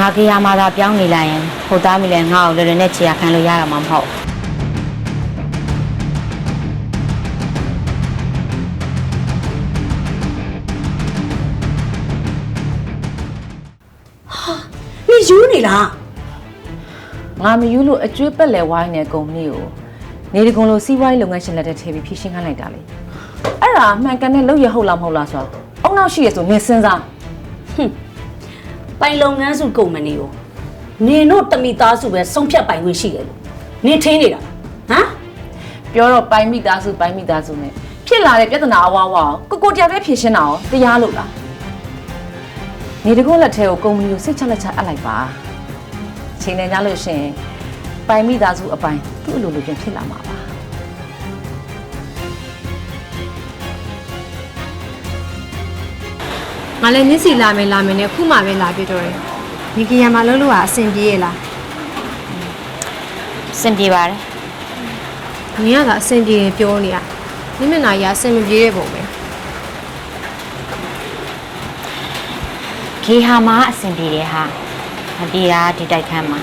ငါကေယာမှာသာပြောင်းနေလိုက်ရင်ဟိုသားမိလည်းငါ့ကိုလွယ်လွယ်နဲ့ခြေရခံလို့ရတာမှမဟုတ်နင်ယူနေလားငါမယူလို့အကျွေးပက်လဲဝိုင်းတဲ့ကုမ္ပဏီကိုနေဒီကုံလိုစီးပွားရေးလုပ်ငန်းရှင်လက်ထက်ထည့်ပြီးဖြည့်ရှင်းခိုင်းလိုက်တာလေအဲ့ဒါအမှန်ကန်တဲ့လုပ်ရဟုတ်လားမဟုတ်လားဆိုတော့အုံနောက်ရှိရဆိုနေစဉ်းစား ပိုင်လုပ်ငန်းစုကုမ္ပဏီကိုနင်တို့တမိသားစုပဲဆုံးဖြတ်ပိုင်ခွင့်ရှိတယ်လို့နင်ထင်းနေတာဟမ်ပြောတော့ပိုင်းမိသားစုပိုင်းမိသားစုနဲ့ဖြစ်လာတဲ့ပြဿနာအဝါဝါကိုကိုတရားပဲဖြည့်ရှင်းတာရောတရားလို့လားနေဒီကုံလက်ထဲကိုကုမ္ပဏီကိုစိတ်ချလက်ချအပ်လိုက်ပါချိန်နေကြလို့ရှရင်ပိုင်းမိသားစုအပိုင်းသူ့အလိုလိုပြန်ဖြစ်လာမှာပါ ငါလည်းနစ်စီလာမယ်လာမယ်နဲ့ခုမှပဲလာပြတော့တယ်ဒီကရံမှာလှုပ်လို့ကအဆင်ပြေရဲ့လားစင်ပြေပါတယ်နင်ကသာအဆင်ပြေရင်ပြောနေတာနင့်မျက်နှာကြီးအဆင်မပြေတဲ့ပုံပဲခေဟာမှာအဆင်ပြေတယ်ဟာမပြေတာဒီတိုက်ခန်းမှာ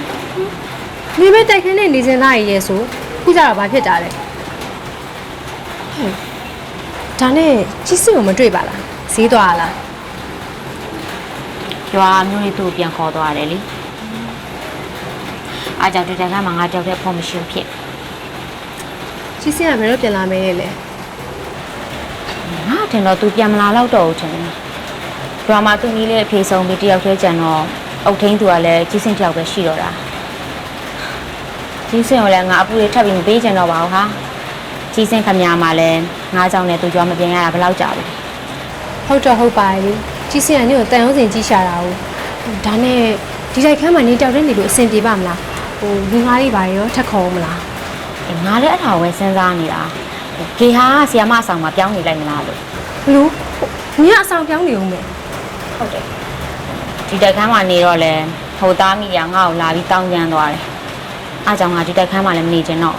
နေပဲတိုက်ခင်းနဲ့နေစင်လာရရဲ့ဆိုခုကြတော့ဘာဖြစ်တာလဲဟဲ့ဒါနဲ့ကြီးစစ်ကိုမတွေ့ပါလားဈေးသွားလား ရွာမျိုးလေးသူ့ကိုပြန်ခေါ်သွားတယ်လေအားကြောင့်ဒီတိုက်ခန်းမှာငါကြောက်တဲ့ဖော်မရှင်ဖြစ်ကြီးစစ်ကဘယ်တော့ပြန်လာမယ်လဲငါထင်တော့သူပြန်မလာတော့တော့ဘူးထင်တယ်ရွာမှာသူ့ကြီးလေးအဖေဆုံးပြီးတယောက်တည်းကြံတော့အုတ်ထင်းသူကလည်းကြီးစင်တယောက်ပဲရှိတော့တာကြီးစင်ကိုလည်းငါအပူလေးထပ်ပြီးမပေးချင်တော့ပါဘူးဟာကြီးစင်ခမညာမှာလည်းငါးကြောင့်နဲ့သူကြွားမပြန်ရတာဘယ်လောက်ကြာပြီဟုတ်တော့ဟုတ်ပါရဲ့ ကြီးစစ်ကနင့်ကိုတန်အောင်စင်ကြီးရှာတာဟုတ်ဒါနဲ့ဒီတိုက်ခန်းမှာနေတောက်တဲ့နေလို့အဆင်ပြေပါမလားဟိုလူငါးလေးပါရောထက်ခေါ်မလားအေးငါလည်းအထာဝဲစဉ်းစားနေတာကေဟာဆီယာမအဆောင်မှာပြောင်းနေလိုက်မလားလို့ဘလို့ညအဆောင်ပြောင်းနေဦးမယ်ဟုတ်တယ်ဒီတိုက်ခန်းမှာနေတော့လဲဟိုသားမိကငါ့ကိုလာပြီးတောင်းကျမ်းသွားတယ်အားကြောင့်ငါဒီတိုက်ခန်းမှာလည်းမနေချင်တော့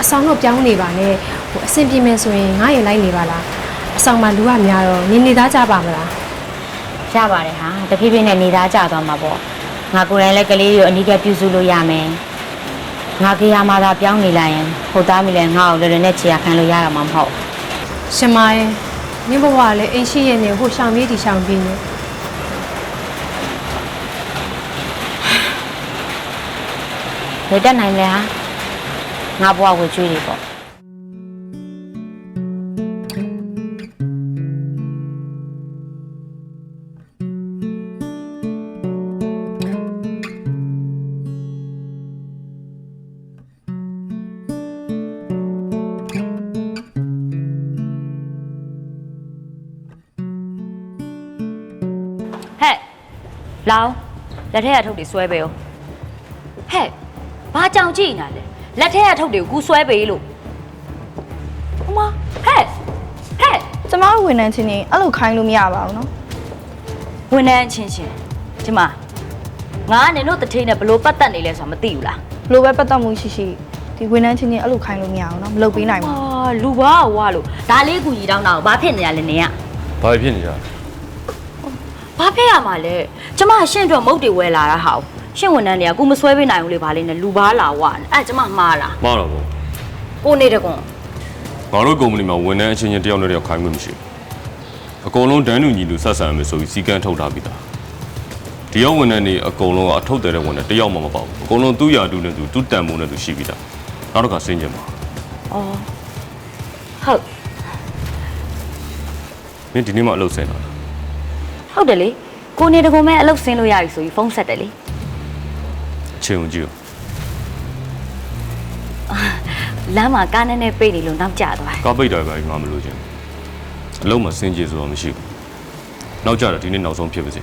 အဆောင်တော့ပြောင်းနေပါနဲ့ဟိုအဆင်ပြေမယ်ဆိုရင်ငါရင်လိုက်နေပါလား အဆောင်မှာလူကများတော့နေနေသားကြပါမလားရပါတယ်ဟာတဖြည်းဖြည်းနဲ့နေသားကြသွားမှာပေါ့ငါကိုယ်တိုင်လည်းကလေးကိုအနီးကပ်ပြုစုလို့ရမယ်ငါကေယာမှာသာပြောင်းနေလိုက်ရင်ဟိုသားမိလည်းငါ့ကိုလွယ်လွယ်နဲ့ခြေရခံလို့ရတာမှမဟုတ်ရှင်မရဲ့မြင့်ဘဝကလည်းအိမ်ရှိရဲ့နေဟိုရှောင်ပြေးဒီရှောင်ပြေးနေဘယ်တက်နိုင်လဲဟာငါဘဝဝေကျွေးတွေပေါ့ လောင်းလက်ထက်ကထုတ်တွေဆွဲပေးဦးဟဲ့ဘာကြောင်ကြည့်နေတာလဲလက်ထက်ကထုတ်တွေကိုကူဆွဲပေးလို့ဟိုမဟဲ့ဟဲ့ကျမတို့ဝန်ထမ်းချင်းချင်းအဲ့လိုခိုင်းလို့မရပါဘူးနော်ဝန်ထမ်းချင်းချင်းဒီမှာငါကနင်တို့တထိန်နဲ့ဘလို့ပတ်သက်နေလဲဆိုတာမသိဘူးလားဘလို့ပဲပတ်သက်မှုရှိရှိဒီဝန်ထမ်းချင်းချင်းအဲ့လိုခိုင်းလို့မရဘူးနော်မလုပ်ပေးနိုင်ဘူးအာလူဘာဝါလို့ဒါလေးကူကြီးတောင်းတာကိုဘာဖြစ်နေရလဲနင်ကဘာဖြစ်နေတာ ဘာဖြစ်ရမှာလဲကျမရှင့်အတွက်မုတ်တွေဝယ်လာတာဟာရှင့်ဝန်ထမ်းတွေကကူမဆွဲပေးနိုင်ဘူးလေဘာလေးနဲ့လူဘာလာဝါအဲ့ကျမမှားလားမတော့ဘူးကိုနေတကွန်ငါတို့ကုမ္ပဏီမှာဝန်ထမ်းအချင်းချင်းတယောက်နဲ့တယောက်ခိုင်းခွင့်မရှိဘူးအကုန်လုံးဒန်းတူညီလူဆက်ဆံရမယ်ဆိုပြီးစီကန်းထုတ်ထားပြီးသားဒီရောက်ဝန်ထမ်းတွေအကုန်လုံးကအထုတ်တယ်တဲ့ဝန်ထမ်းတယောက်မှမပေါ့ဘူးအကုန်လုံးသူ့ရာတူနဲ့သူသူ့တန်မိုးနဲ့သူရှိပြီးသားနောက်တစ်ခါစဉ်းကျင်ပါအော်ဟုတ်မင်းဒီနေ့မှအလုပ်ဆင်းလာတာ ဟုတ်တယ်လေကိုနေတကွန်မဲ့အလုပ်ဆင်းလို့ရပြီဆိုပြီးဖုန်းဆက်တယ်လေအချိန်ဝင်ကြည့်ဦးလမ်းမှာကားနဲ့နဲ့ပိတ်နေလို့နောက်ကျသွားတယ်ကားပိတ်တယ်ပဲငါမလို့ချင်းအလုံးမှာစဉ်းကြည့်ဆိုတော့မရှိဘူးနောက်ကြတော့ဒီနေ့နောက်ဆုံးဖြစ်ပါစေ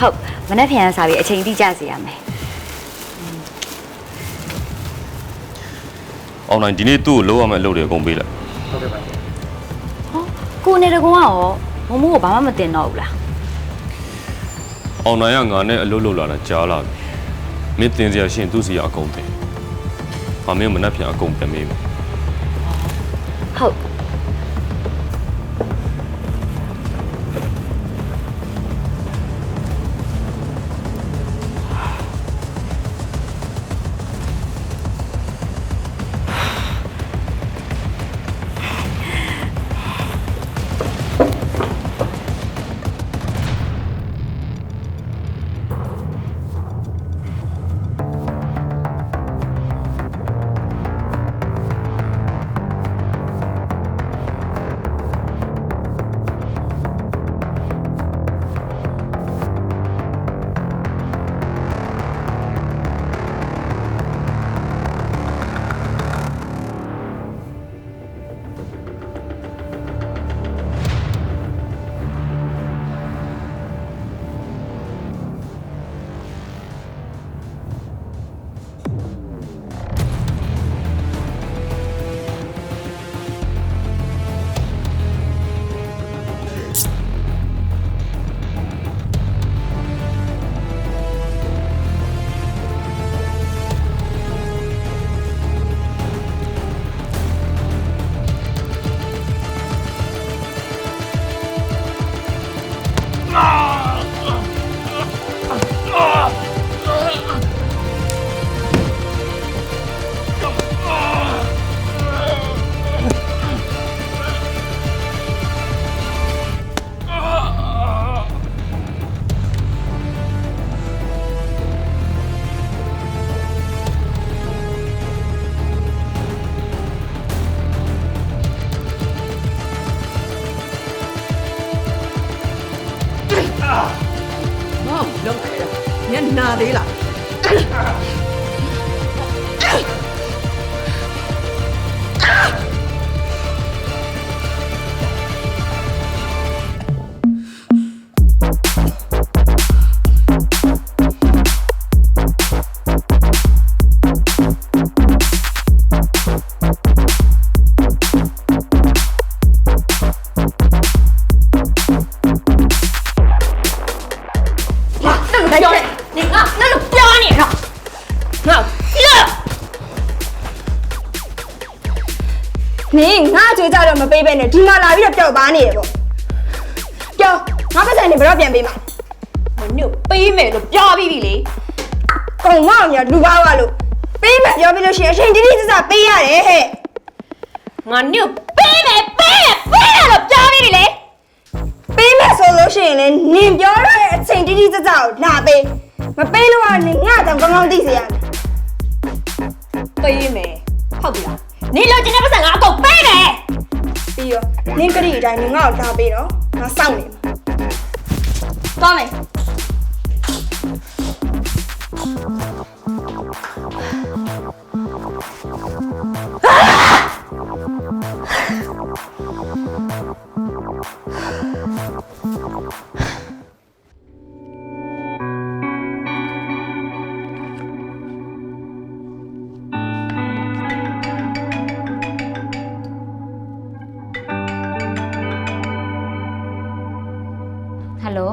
ဟုတ်မနေ့ပြန်စားပြီးအချိန်တိကျစေရမယ်အွန်လိုင်းဒီနေ့သူ့ကိုလုံးဝမဲ့အလုပ်တွေအကုန်ပေးလိုက်ကိုနေတကွန်ကရော မမိုးကိုဘာမှမတင်တော့ဘူးလားအွန်လိုင်းကငါနဲ့အလုပ်လုပ်လာတာကြားလာပြီမင်းတင်စရာရှရင်သူ့စီကအကုန်တင်။အမင်းမနှက်ပြန်အကုန်ပြန်မေးမယ်ဟုတ် Ah! နင်းငါအကျွေးကြတော့မပေးဘဲနဲ့ဒီမှာလာပြီးတော့ပျောက်သားနေရပေါ့ပျောက်ငါပတ်စံနေဘယ်တော့ပြန်ပေးမှာမင်းတို့ပေးမယ်လို့ပြောပြီးပြီလေကုံမအောင်ညာလူပါဝါလို့ပေးမယ်ပြောပြီးလို့ရှိရင်အချိန်တိတိကျကျပေးရတယ်ဟဲ့ငါတို့ပေးမယ်ပေးမယ်ပေးတယ်လို့ပြောပြီးပြီလေပေးမယ်ဆိုလို့ရှိရင်လည်းနင်ပြောရတဲ့အချိန်တိတိကျကျကိုလာပေးမပေးလို့ကနင်ငါတောင်ကောင်းကောင်းသိစေရမယ်ပေးမယ်ဟုတ်ပြီလားနေလို့ကျင်းတဲ့ပတ်စံငါအကုန် ပေးမယ်ပြီးတော့နင်ကလေးအတိုင်းနင်ငါ့ကိုလာပေးတော့ငါစောင့်နေမှာသွားမယ် ဟယ်လို